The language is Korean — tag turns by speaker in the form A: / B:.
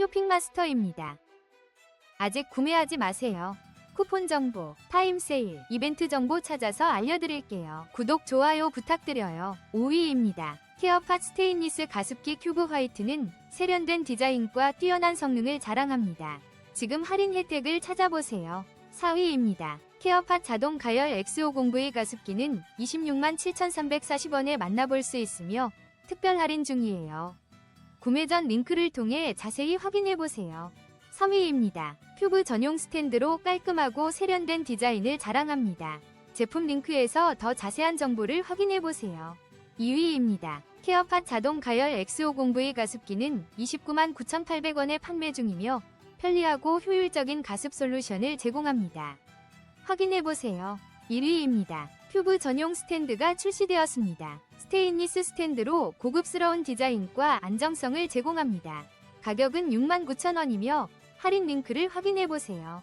A: 쇼핑마스터입니다. 아직 구매하지 마세요. 쿠폰 정보, 타임 세일, 이벤트 정보 찾아서 알려드릴게요. 구독, 좋아요 부탁드려요. 5위입니다. 케어팟 스테인리스 가습기 큐브 화이트는 세련된 디자인과 뛰어난 성능을 자랑합니다. 지금 할인 혜택을 찾아보세요. 4위입니다. 케어팟 자동 가열 X509V 가습기는 26만 7,340원에 만나볼 수 있으며 특별 할인 중이에요. 구매 전 링크를 통해 자세히 확인해 보세요. 3위입니다. 큐브 전용 스탠드로 깔끔하고 세련된 디자인을 자랑합니다. 제품 링크에서 더 자세한 정보를 확인해 보세요. 2위입니다. 케어팟 자동 가열 X509V 가습기는 29만 9,800원에 판매 중이며 편리하고 효율적인 가습 솔루션을 제공합니다. 확인해 보세요. 1위입니다. 큐브 전용 스탠드가 출시되었습니다. 스테인리스 스탠드로 고급스러운 디자인과 안정성을 제공합니다. 가격은 69,000원이며 할인 링크를 확인해보세요.